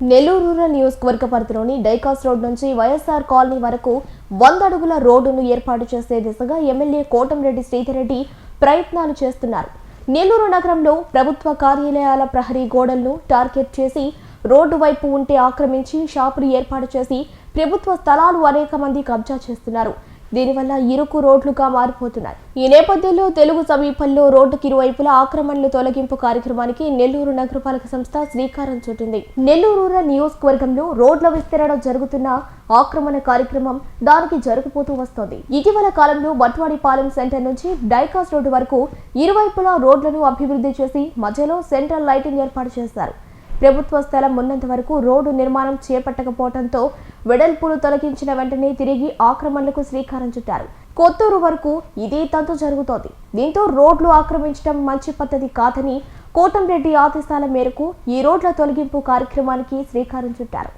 Nellore rural నియోజకవర్గ పరిధిలోని డైకాస్ road నుంచి వైఎస్ఆర్ కాలనీ వరకు వంద అడుగుల రోడ్డును ఏర్పాటు చేసే దిశగా ఎమ్మెల్యే కోటంరెడ్డి శ్రీధర్రెడ్డి ప్రయత్నాలు చేస్తున్నారు. నెల్లూరు నగరంలో ప్రభుత్వ కార్యాలయాల ప్రహరీ గోడలను టార్గెట్ చేసి రోడ్డు వైపు ఉంటే ఆక్రమించి షాపులు ఏర్పాటు చేసి ప్రభుత్వ స్థలాలు అనేక మంది కబ్జా చేస్తున్నారు. దీనివల్ల ఇరుకు రోడ్లుగా మారిపోతున్నాయి. ఈ నేపథ్యంలో తెలుగు సమీపంలో రోడ్డుకి ఇరువైపులా ఆక్రమణలు తొలగింపు కార్యక్రమానికి నెల్లూరు నగరపాలక సంస్థ శ్రీకారం చుట్టింది. నెల్లూరు రూరల్ నియోజకవర్గంలో రోడ్ల విస్తరణ జరుగుతున్న ఆక్రమణ కార్యక్రమం దానికి జరుగుతూ వస్తోంది. ఇటీవల కాలంలో బట్వాడిపాలెం సెంటర్ నుంచి డైకాస్ రోడ్డు వరకు ఇరువైపులా రోడ్లను అభివృద్ధి చేసి మధ్యలో సెంట్రల్ లైటింగ్ ఏర్పాటు చేశారు. ప్రభుత్వ స్థలం ఉన్నంత వరకు రోడ్డు నిర్మాణం చేపట్టకపోవడంతో వెడల్పులు తొలగించిన వెంటనే తిరిగి ఆక్రమణలకు శ్రీకారం చుట్టారు. కొత్తూరు వరకు ఇదే తంతు జరుగుతోంది. దీంతో రోడ్లు ఆక్రమించడం మంచి పద్ధతి కాదని కోటంరెడ్డి ఆదేశాల మేరకు ఈ రోడ్ల తొలగింపు కార్యక్రమానికి శ్రీకారం చుట్టారు.